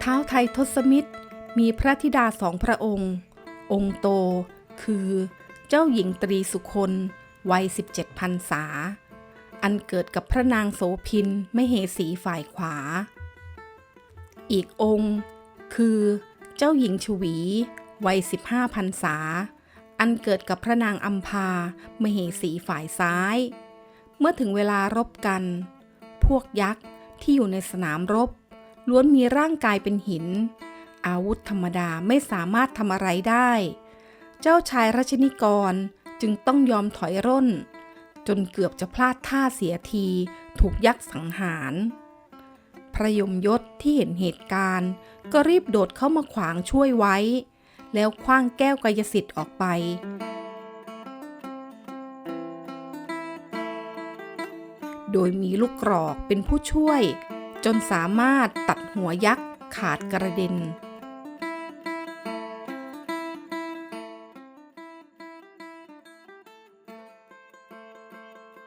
เท้าวไทยทศมิตร มีพระธิดาสองพระองค์ องค์โต คือเจ้าหญิงตรีสุคนวัย 17พรรษา อันเกิดกับพระนางโสพินมเหสีฝ่ายขวา อีกองค์ คือเจ้าหญิงชวี วัย 15พรรษา อันเกิดกับพระนางอัมพามเหสีฝ่ายซ้าย เมื่อถึงเวลารบกัน พวกยักษ์ที่อยู่ในสนามรบ ล้วนมีร่างกายเป็นหิน อาวุธธรรมดาไม่สามารถทำอะไรได้ เจ้าชายรัชนิกรจึงต้องยอมถอยร่น จนเกือบจะพลาดท่าเสียทีถูกยักษ์สังหาร พระยมยศที่เห็นเหตุการณ์ ก็รีบโดดเข้ามาขวางช่วยไว้ แล้วคว้างแก้วกายสิทธิ์ออกไปโดยมีลูกกรอกเป็นผู้ช่วย จนสามารถตัดหัวยักษ์ขาดกระเด็น